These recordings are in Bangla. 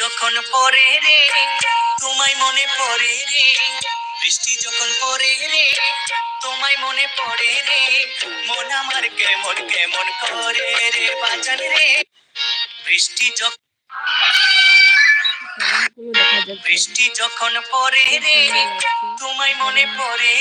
যখন পরে রে তোমায় মনে পড়ে রে। বৃষ্টি যখন পড়ে রে তোমায় মনে পড়ে রে। মন আমার কেমন কেমন করে রে বাজান রে। বৃষ্টি যখন পুরো বৃষ্টি যখন পড়ে রে তোমায় মনে পড়ে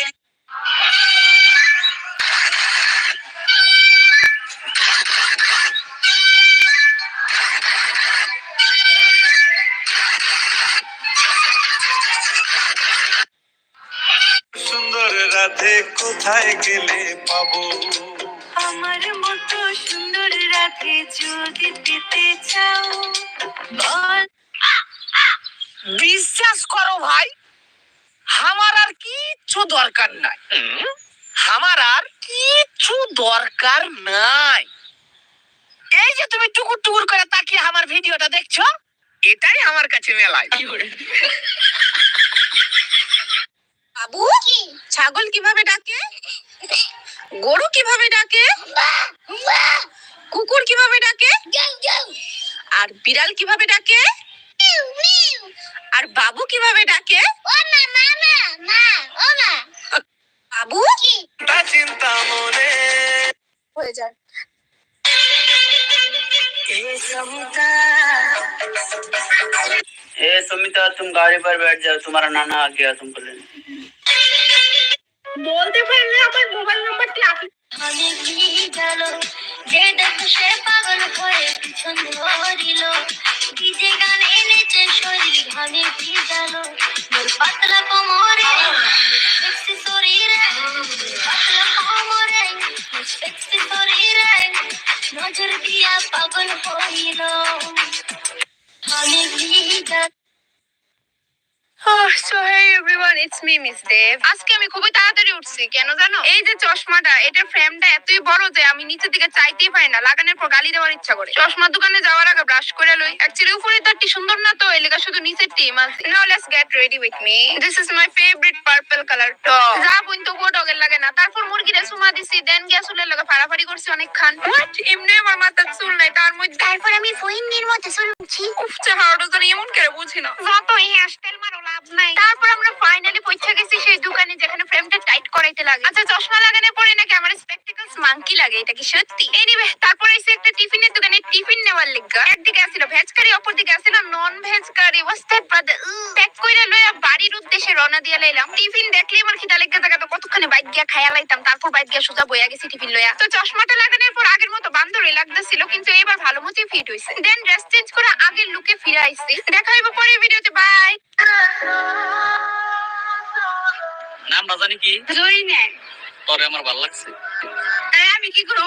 কোথায় গেলে পাবো? আমার মতো সুন্দর রাতে যদি পেতে চাও বল। বিশ্বাস করো ভাই আমার আর কিচ্ছু দরকার নাই। আমার আর কিচ্ছু দরকার নাই। এই যে তুমি টুকুর টুকুর করে তাকিয়ে আমার ভিডিওটা দেখছ এটাই আমার কাছে মেলায়। বাবু ছাগল কীভাবে ডাকে? গরু কিভাবে ডাকে কুকুর কিভাবে ডাকে আর বিড়াল কিভাবে ডাকে আর বাবু কিভাবে ডাকে বাবু তা চিন্তা মনে হয়ে যায় ए सुमिता तुम गाड़ी पर बैठ जाओ तुम्हारा नाना आ गया तुमको लेने বলতে পারলে আমার মোবাইল নাম্বারটি আপনি আমি কি গেল, যে দেখো সে পাগল হয়ে পিছন ধরিল। ডিজে গান এনেছে, শরীর ঘামে ভিজাল। মোর পাতলা কোমরে সেক্সি শরীরে, পাতলা কোমরে সেক্সি শরীরে নজর দিয়া পাগল হইল। আমি ভিজাল so hey everyone it's me Miss Deb আজকে আমি খুবই তাড়াতাড়ি উঠছি কেন জানো? এই যে চশমাটা এটার ফ্রেমটা এতই বড় যে আমি নিচের দিকে চাইতেই পাই না লাগানোর পর গালি দেওয়ার ইচ্ছা করে। চশমার দোকানে যাওয়ার আগে ব্রাশ করে লই। অ্যাকচুয়ালি উপরের তারটি সুন্দর না তো এই লেগা শুধু নিচের টিম আছে। Now let's get ready with me this is my favourite purple colour top যা বুন তো গো ডগের লাগে না। তারপর মুরগিরে সুমা দিছি দেন গিয়া চুলের লাগে ফাড়াফাড়ি করছি অনেক খান হোয়াট এমনি আমার মাথার চুল নাই তার মধ্যে তারপর আমি ফহিমনির মতো শুনছি উফ চেহারাটা জানি এমন করে বুঝি না। যত এই হেয়ারস্টাইল মারো লাভ নাই তারপর আমরা ফাইনালি পৌঁছে গেছি সেই দোকানে যেখানে ফ্রেমটা টাইট করাইতে লাগে। আচ্ছা চশমা লাগানোর পরে নাকি আমার স্পেকটেকলস মাঙ্কি লাগে এটা কি সত্যি? এনিওয়ে তারপর এসে একটা টিফিনের দোকানে টিফিন নেওয়ার লিগা। একদিকে আসিল ভেজ কারি অপর দিকে আসিল non veg curry was that brother pack কইরা লইয়া বাড়ির উদ্দেশ্যে রওনা দিয়া লাইলাম। টিফিন দেখলেই আমার খিদা লেগে জায়গা তো কতক্ষণে বাইক গিয়া খাইয়া লাইতাম তারপর বাইক গিয়া সোজা বইয়া গেছি টিফিন লইয়া। তো চশমাটা লাগানোর পর আগের মতো বান্দরই লাগতেছিল কিন্তু এবার ভালো মতোই ফিট হইছে। দেন ড্রেস চেঞ্জ করে আগের লুকে ফিরে আইছি। দেখা হইব পরের ভিডিওতে বাই জানি কি? জয়ী না। পরে আমার ভালো লাগছে। আমি কি করব?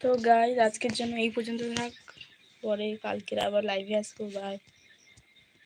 তো গাইজ আজকের জন্য এই পর্যন্ত থাক। পরে কালকের আবার লাইভে আসব। বাই